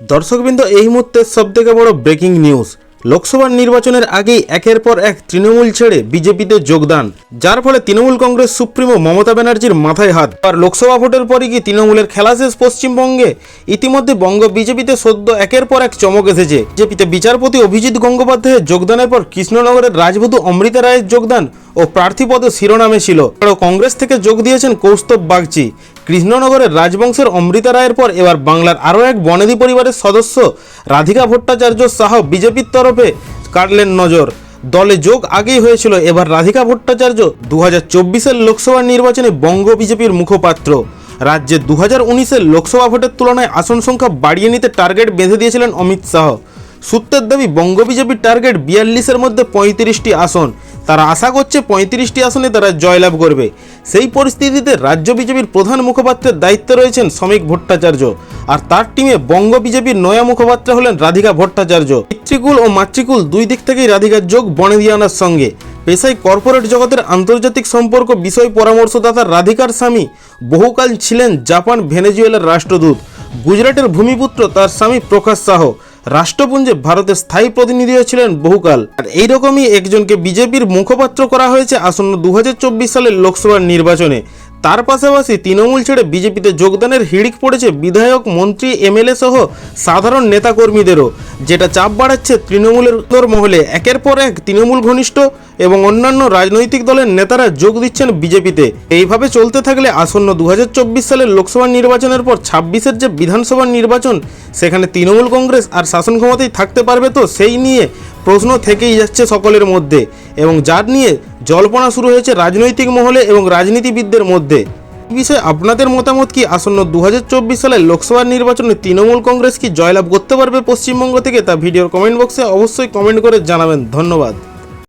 দর্শকবৃন্দ, এই মুহূর্তের সবথেকে বড় ব্রেকিং নিউজ লোকসভা নির্বাচনের আগেই একের পর এক তৃণমূল ছেড়ে বিজেপিতে যোগদান। যার ফলে তৃণমূল কংগ্রেস সুপ্রিমো মমতা ব্যানার্জির মাথায় হাত। আর লোকসভা ভোটের পরই কি তৃণমূলের খেলা শেষ পশ্চিমবঙ্গে? ইতিমধ্যে বঙ্গ বিজেপিতে সদ্য একের পর এক চমক এসেছে। বিজেপিতে বিচারপতি অভিজিৎ গঙ্গোপাধ্যায়ের যোগদানের পর কৃষ্ণনগরের রাজবধূ অমৃতা রায়ের যোগদান। ও প্রার্থীপদ শিরোনামে ছিল। এছাড়াও কংগ্রেস থেকে যোগ দিয়েছেন কৌস্তব বাগচি। কৃষ্ণনগরের রাজবংশের অমৃতা রায়ের পর এবার বাংলার আরও এক বনেদি পরিবারের সদস্য রাধিকা ভট্টাচার্য সাহ বিজেপির তরফে কাটলেন নজর। দলে যোগ আগেই হয়েছিল এবার রাধিকা ভট্টাচার্য দু হাজার লোকসভা নির্বাচনে বঙ্গ বিজেপির মুখপাত্র। রাজ্যে দু হাজার লোকসভা ভোটের তুলনায় আসন সংখ্যা বাড়িয়ে নিতে টার্গেট বেঁধে দিয়েছিলেন অমিত শাহ। সূত্রের দাবি, বঙ্গ বিজেপির টার্গেট বিয়াল্লিশের মধ্যে পঁয়ত্রিশটি আসন। তারা আশা করছে পঁয়ত্রিশটি আসনে তারা জয়লাভ করবে। সেই পরিস্থিতিতে রাজ্য বিজেপির প্রধান মুখপাত্রের দায়িত্বে রয়েছেন শ্রমিক ভট্টাচার্য। আর তার টিমে বঙ্গ বিজেপির নয়া মুখপাত্র হলেন রাধিকা ভট্টাচার্য। পিতৃকুল ও মাতৃকুল দুই দিক থেকেই রাধিকার যোগ বনেদিয়ানার সঙ্গে। পেশায় কর্পোরেট জগতের আন্তর্জাতিক সম্পর্ক, বিষয় পরামর্শদাতা রাধিকার স্বামী বহুকাল ছিলেন জাপান ভেনেজুয়েলার রাষ্ট্রদূত। গুজরাটের ভূমিপুত্র তার স্বামী প্রকাশ সাহ। রাষ্ট্রপুঞ্জে ভারতের স্থায়ী প্রতিনিধিও ছিলেন বহুকাল। আর এইরকমই একজনকে বিজেপির মুখপাত্র করা হয়েছে আসন্ন দু হাজার চব্বিশ সালের লোকসভা নির্বাচনে। তার পাশাপাশি তৃণমূল ছেড়ে বিজেপিতে যোগদানের হিড়িক পড়েছে বিধায়ক, মন্ত্রী, এমএলএ সহ সাধারণ নেতাকর্মীদেরও, যেটা চাপ বাড়াচ্ছে তৃণমূলের মহলে। একের পর এক তৃণমূল ঘনিষ্ঠ এবং অন্যান্য রাজনৈতিক দলের নেতারা যোগ দিচ্ছেন বিজেপিতে। এইভাবে চলতে থাকলে আসন্ন দু হাজার চব্বিশ সালের লোকসভা নির্বাচনের পর ছাব্বিশের যে বিধানসভা নির্বাচন, সেখানে তৃণমূল কংগ্রেস আর শাসন ক্ষমতায় থাকতে পারবে তো সেই নিয়ে প্রশ্ন থেকেই যাচ্ছে সকলের মধ্যে এবং যার নিয়ে জল্পনা শুরু হয়েছে রাজনৈতিক মহলে এবং রাজনীতিবিদদের মধ্যে। বিষয়ে আপনাদের মতামত কি? আসন্ন দু হাজার চব্বিশ সালে লোকসভা নির্বাচনে তৃণমূল কংগ্রেস কি জয়লাভ করতে পারবে পশ্চিমবঙ্গ থেকে? তা ভিডিওর কমেন্ট বক্সে অবশ্যই কমেন্ট করে জানাবেন। ধন্যবাদ।